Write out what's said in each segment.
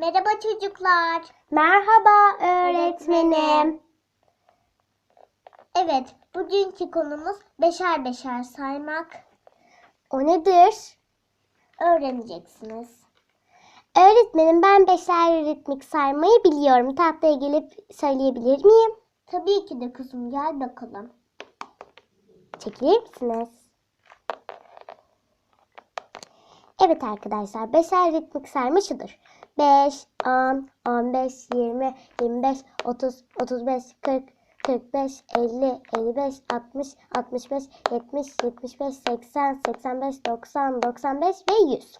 Merhaba çocuklar. Merhaba öğretmenim. Evet, bugünkü konumuz beşer beşer saymak. O nedir? Öğreneceksiniz. Öğretmenim ben beşer ritmik saymayı biliyorum. Tahtaya gelip söyleyebilir miyim? Tabii ki de kızım gel bakalım. Çekilir misiniz? Evet arkadaşlar beşer ritmik sayma şudur. 5, 10, 15, 20, 25, 30, 35, 40, 45, 50, 55, 60, 65, 70, 75, 80, 85, 90, 95 ve 100.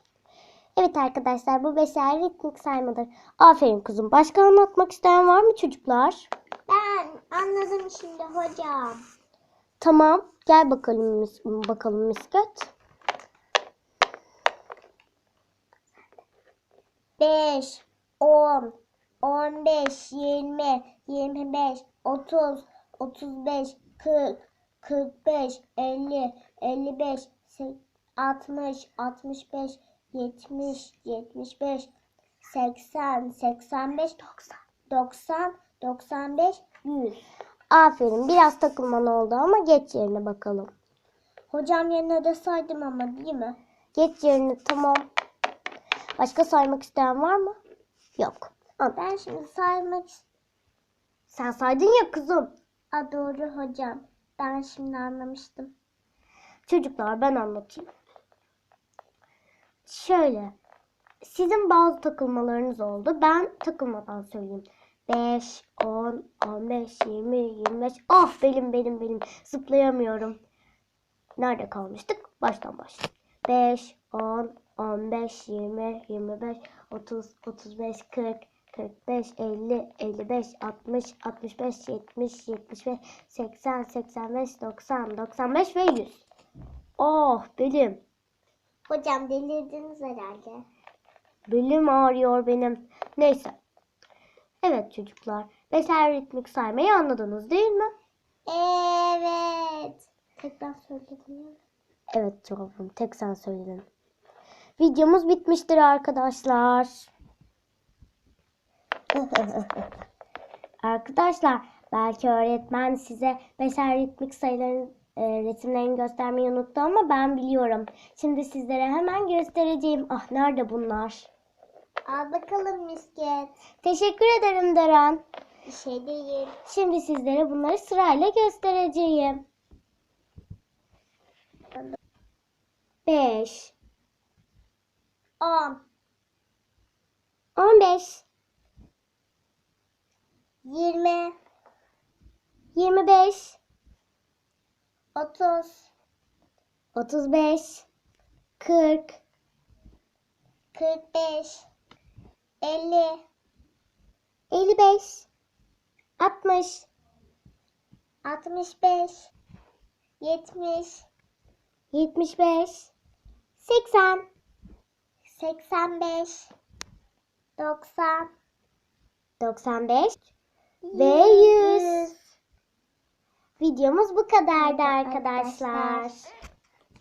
Evet arkadaşlar bu beşer ritmik saymadır. Aferin kızım. Başka anlatmak isteyen var mı çocuklar? Ben anladım şimdi hocam. Tamam. Gel bakalım mis bakalım misket. 5, 10, 15, 20, 25, 30, 35, 40, 45, 50, 55, 60, 65, 70, 75, 80, 85, 90, 95, 100. Aferin. Biraz takılman oldu ama geç yerine bakalım. Hocam yerine de saydım ama değil mi? Geç yerine tamam. Başka saymak isteyen var mı? Yok. Al. Ben şimdi saymak Sen saydın ya kızım. Aa, doğru hocam. Ben şimdi anlamıştım. Çocuklar ben anlatayım. Şöyle. Sizin bazı takılmalarınız oldu. Ben takılmadan söyleyeyim. 5, 10, 15, 20, 25. Ah benim benim benim. Zıplayamıyorum. Nerede kalmıştık? Baştan başlayalım. 5, 10, 15, 20, 25, 30, 35, 40, 45, 50, 55, 60, 65, 70, 75, 80, 85, 90, 95 ve 100. Oh belim. Hocam delirdiniz herhalde. Belim ağrıyor benim. Neyse. Evet çocuklar. Beşer ritmik saymayı anladınız değil mi? Evet. Tekrar söyledim ya. Evet cevabım. Tek sen söyledin. Videomuz bitmiştir arkadaşlar. arkadaşlar belki öğretmen size beşer ritmik sayıların e, resimlerini göstermeyi unuttu ama ben biliyorum. Şimdi sizlere hemen göstereceğim. Ah nerede bunlar? Al bakalım misket. Teşekkür ederim Deren. Bir şey değil. Şimdi sizlere bunları sırayla göstereceğim. 5 10, 15 20, 25 30, 35 40 45, 50, 55 60 65, 70, 75 80 85, 90 95 ve 100 Videomuz bu kadardı arkadaşlar.